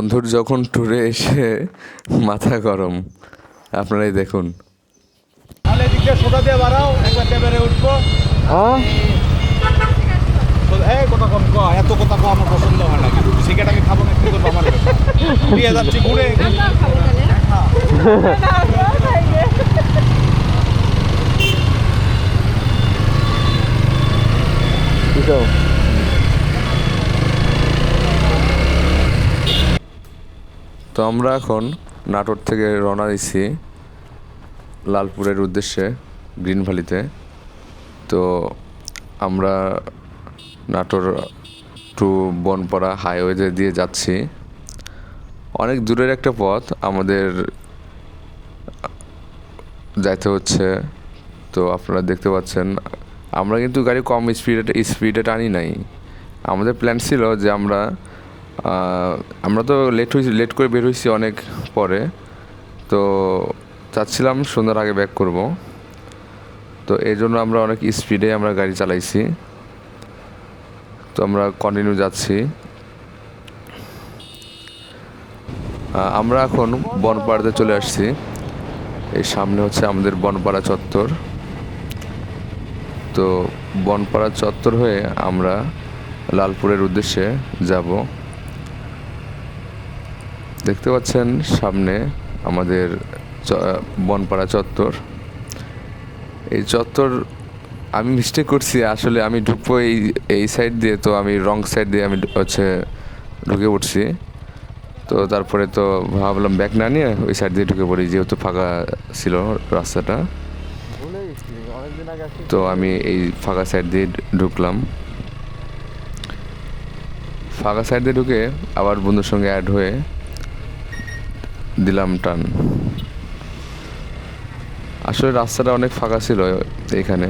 বন্ধুর যখন ট্যুরে এসে মাথা গরম আপনারাই দেখুন। তাহলে এদিক দিয়ে সোজা দিয়ে বাড়াও একবার ক্যামেরে উঠবো। হ্যাঁ? এই কথা কম ক এত কথা কম আমার পছন্দ হয় না। কিন্তু সিগারেট আমি খাব না কি করব আমার ব্যাপার। যাচ্ছি ঘুরে। কিসব তো আমরা এখন নাটোর থেকে রওনা দিচ্ছি লালপুরের উদ্দেশ্যে, গ্রিন ভ্যালিতে। তো আমরা নাটোর টু বনপাড়া হাইওয়েতে দিয়ে যাচ্ছি। অনেক দূরের একটা পথ, আমাদের যাইতে হচ্ছে। তো আপনারা দেখতে পাচ্ছেন, আমরা কিন্তু গাড়ি কম স্পিডে স্পিডে টানি নাই। আমাদের প্ল্যান ছিল যে আমরা আমরা তো লেট হয়েছি লেট করে বের হয়েছি অনেক পরে। তো চাচ্ছিলাম সন্ধ্যার আগে ব্যাক করব। তো এই জন্য আমরা অনেক স্পিডে আমরা গাড়ি চালাইছি। তো আমরা কন্টিনিউ যাচ্ছি। আমরা এখন বনপাড়াতে চলে আসছি। এই সামনে হচ্ছে আমাদের বনপাড়া চত্বর। তো বনপাড়া চত্বর হয়ে আমরা লালপুরের উদ্দেশ্যে যাব। দেখতে পাচ্ছেন সামনে আমাদের বনপাড়া চত্বর। এই চত্বর আমি মিস্টেক করছি, আসলে আমি ঢুকবো এই এই সাইড দিয়ে, তো আমি রং সাইড দিয়ে আমি হচ্ছে ঢুকে পড়ছি। তো তারপরে তো ভাবলাম ব্যাগ না নিয়ে ওই সাইড দিয়ে ঢুকে পড়ি, যেহেতু ফাঁকা ছিল রাস্তাটা। তো আমি এই ফাঁকা সাইড দিয়ে ঢুকলাম। ফাঁকা সাইড দিয়ে ঢুকে আবার বন্ধুর সঙ্গে অ্যাড হয়ে দিলাম টান। আসলে রাস্তাটা অনেক ফাঁকা ছিল এখানে,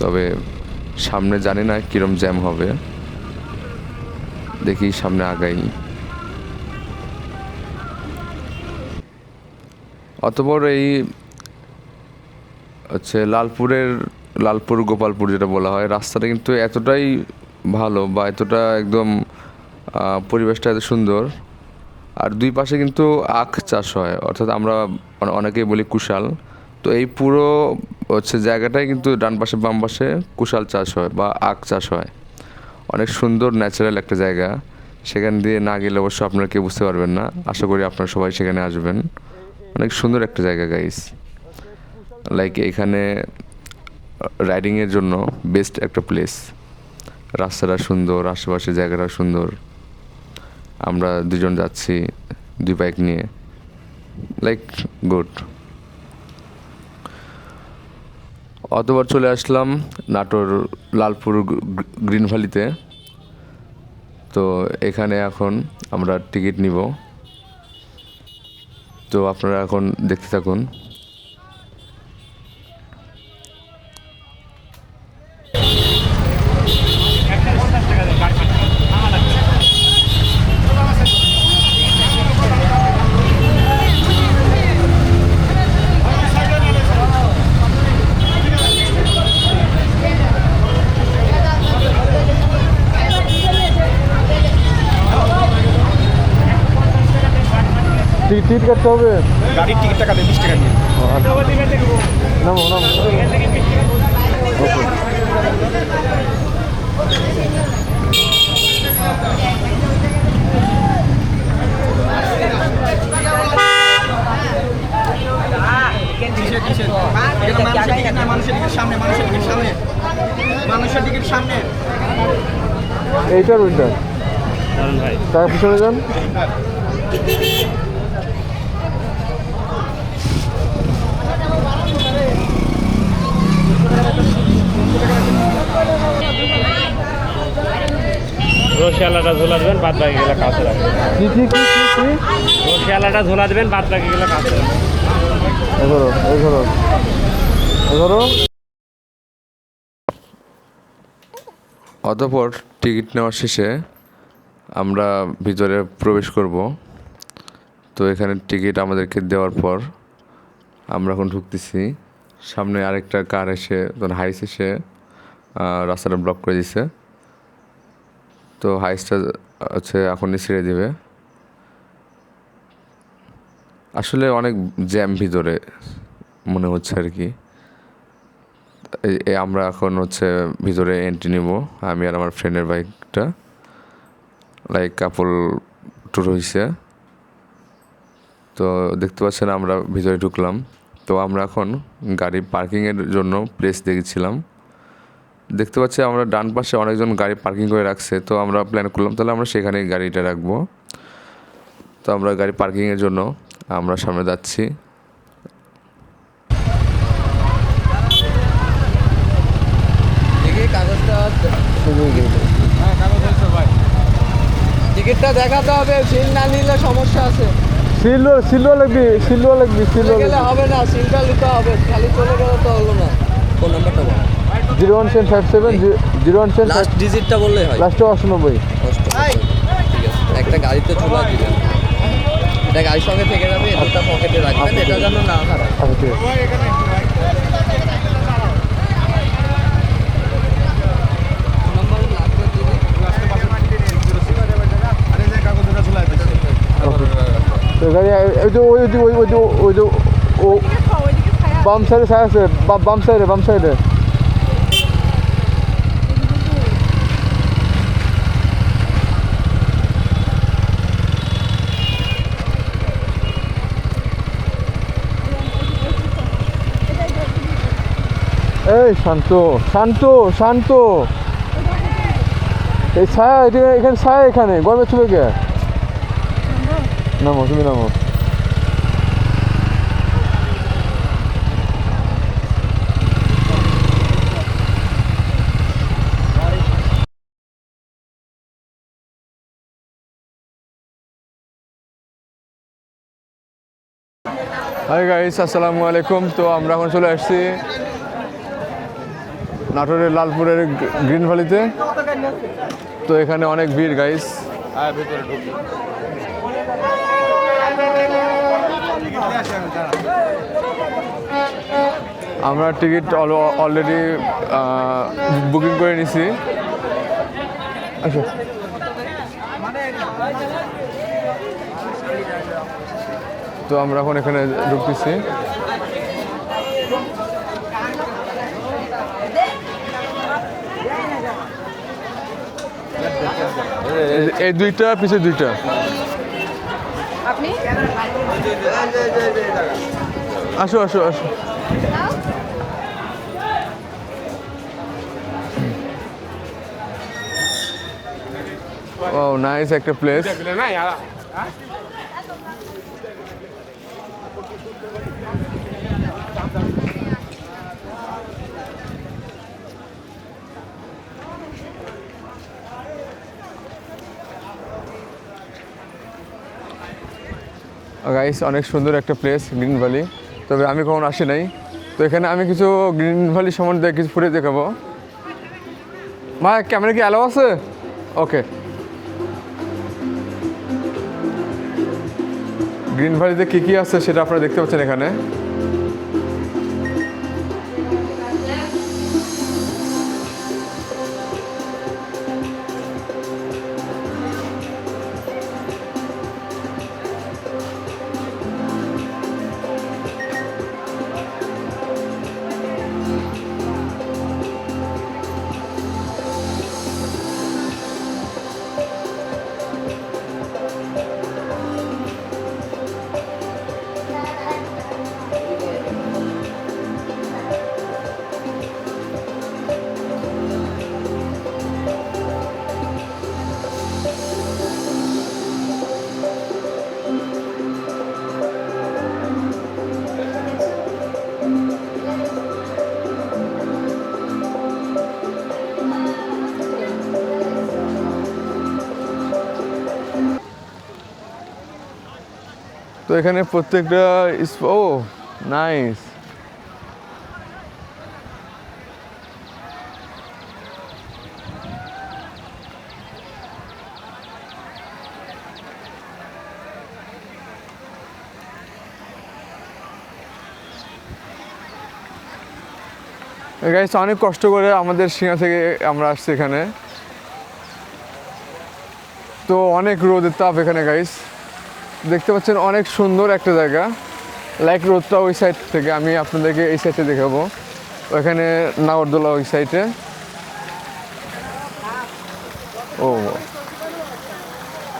তবে সামনে জানি না কিরম জ্যাম হবে। দেখি সামনে আগাই। অতপর এই হচ্ছে লালপুরের, লালপুর গোপালপুর যেটা বলা হয়, রাস্তাটা কিন্তু এতটাই ভালো বা এতটা একদম পরিবেশটা এত সুন্দর আর দুই পাশে কিন্তু আখ চাষ হয়, অর্থাৎ আমরা অনেকেই বলি কুশাল। তো এই পুরো হচ্ছে জায়গাটাই কিন্তু ডান পাশে, বাম পাশে কুশাল চাষ হয় বা আখ চাষ হয়। অনেক সুন্দর ন্যাচারাল একটা জায়গা। সেখান দিয়ে না গেলে অবশ্য আপনারা কেউ বুঝতে পারবেন না। আশা করি আপনারা সবাই সেখানে আসবেন। অনেক সুন্দর একটা জায়গা গাইস লাইক এখানে রাইডিংয়ের জন্য বেস্ট একটা প্লেস রাস্তাটা সুন্দর, আশেপাশে জায়গাটা সুন্দর। আমরা দুজন যাচ্ছি, দুই বাইক নিয়ে। লাইক গুড অতবার চলে আসলাম নাটোর লালপুর গ্র- গ্রিন ভ্যালিতে। তো এখানে এখন আমরা টিকিট নিব। তো আপনারা এখন দেখতে থাকুন। টিকিট কাটতে হবে। গাড়ির টিকিট টাকা দেয় বিশ টাকা আচ্ছা। নামো নামো। ওকে কিসের কিসের? এটা মানুষের রসিয়ালাটা ঝোলা দেবেন বাদ বাকি গেলে কাছে রাখবেন কি কি কি কি কি? রসিয়ালাটা ঝোলা দেবেন বাদ বাকি গেলে কাছে রাখবেন অতপর টিকিট নেওয়ার শেষে আমরা ভিতরে প্রবেশ করব। তো এখানে টিকিট আমাদেরকে দেওয়ার পর আমরা এখন ঢুকতেছি। সামনে আরেকটা কার এসে তখন হাইস এসে রাস্তাটা ব্লক করে দিছে। তো হাইসটা হচ্ছে এখনই ছেড়ে দেবে। আসলে অনেক জ্যাম ভিতরে মনে হচ্ছে আর কি। আমরা এখন হচ্ছে ভিতরে এন্ট্রি নিব, আমি আর আমার ফ্রেন্ডের বাইকটা লাইক কাপল ট্যুর হয়েছে তো দেখতে পাচ্ছেন আমরা ভিতরে ঢুকলাম। তো আমরা এখন গাড়ি পার্কিংয়ের জন্য প্লেস দেখেছিলাম। দেখতে পাচ্ছি আমরা ডান পাশে অনেকজন গাড়ি পার্কিং করে রাখছে তো আমরা প্ল্যান করলাম তাহলে আমরা সেখানে গাড়িটা রাখব। তো আমরা গাড়ি পার্কিংয়ের জন্য আমরা সামনে যাচ্ছি। দেখি টিকিটটা দেখাতে হবে সিল না নিলে সমস্যা আছে। সিলও সিলও লাগবি সিলও লাগবি সিলও গেলে হবে না সিলটা নিতে হবে খালি চলে গেলে তো হলো না। ফোন নাম্বারটা বল। Zero one seven zero one seven last ডিজিটটা বললেই হয়। লাস্টে অষ্টানব্বই। ঠিক আছে। একটা গাড়িতে ঝুলা দিবেন এটা গাড়ির সঙ্গে থেকে যাবে এটা পকেটে রাখবেন এটা যেন না হারায়। আচ্ছা দিলে তো গাড়ি ওই যে ওই যে ওই ওই যে ওই যে ও বাম সাইডে সাইড আছে বা- বাম সাইডে বাম সাইডে। এই, শান্ত শান্ত শান্ত। এই ছায়া, এটা- এখানে ছায়া এখানে গরমের ছবি কে নামো, তুমি নামো। হাই গাইস আসসালামু আলাইকুম। তো আমরা এখন চলে আসছি নাটোরের লালপুরের গ্রিন ভ্যালিতে। তো এখানে অনেক ভিড় গাইস আমরা টিকিট অলরেডি বুকিং করে নিছি। আচ্ছা তো আমরা এখন এখানে ঢুকতেছি। এই- এই দুইটা পিছে দুইটা। আপনি? আসো আসো আসো। ও নাইস একটা প্লেস গাইস অনেক সুন্দর একটা প্লেস গ্রিন ভ্যালি তবে আমি কখন আসি নাই। তো এখানে আমি কিছু গ্রিন ভ্যালি সম্বন্ধে কিছু ফুটে দেখাবো। মা ক্যামেরা কি অ্যালাও আছে? ওকে গ্রিন ভ্যালিতে কী কী আছে সেটা আপনারা দেখতে পাচ্ছেন এখানে। এখানে প্রত্যেকটা ও নাইস গাইস অনেক কষ্ট করে আমাদের সিঙ্গা থেকে আমরা আসছি এখানে। তো অনেক রোদের তাপ এখানে গাইস দেখতে পাচ্ছেন অনেক সুন্দর একটা জায়গা। লাইক রোডটা ওই সাইড থেকে, আমি আপনাদেরকে এই সাইডে দেখাবো। ওখানে নাগরদোলা ওই সাইডে ও।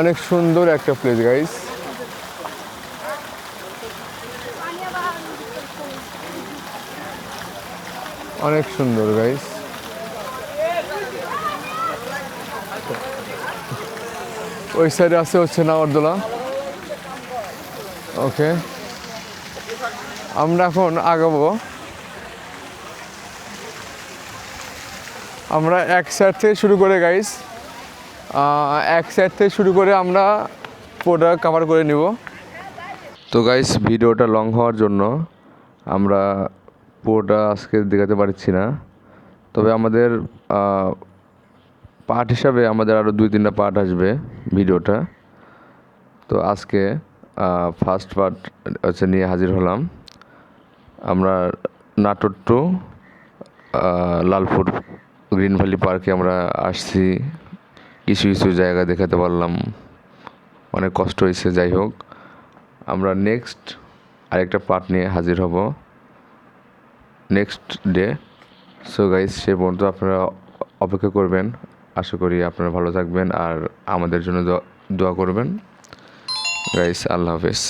অনেক সুন্দর একটা প্লেস গাইস অনেক সুন্দর গাইস ওই সাইডে আছে হচ্ছে নাগরদোলা। ওকে। আমরা এখন আগাবো। আমরা এক সাইড থেকে শুরু করে গাইস এক সাইড থেকে শুরু করে আমরা পুরোটা কভার করে নিব। তো গাইস ভিডিওটা লং হওয়ার জন্য আমরা পুরোটা আজকে দেখাতে পারছি না। তবে আমাদের পার্ট হিসাবে আমাদের আরও দুই তিনটা পার্ট আসবে ভিডিওটা। তো আজকে ফার্স্ট পার্ট হচ্ছে নিয়ে হাজির হলাম। আমরা Natore to Lalpur green valley পার্কে আমরা আসছি। কিছু কিছু জায়গা দেখাতে পারলাম। অনেক কষ্ট হয়েছে, যাই হোক। আমরা নেক্সট আরেকটা পার্ট নিয়ে হাজির হব। নেক্সট ডে সো গাইস সে পর্যন্ত আপনারা অপেক্ষা করবেন। আশা করি আপনারা ভালো থাকবেন আর আমাদের জন্য দোয়া করবেন। গাইস আল্লাহ হাফেজ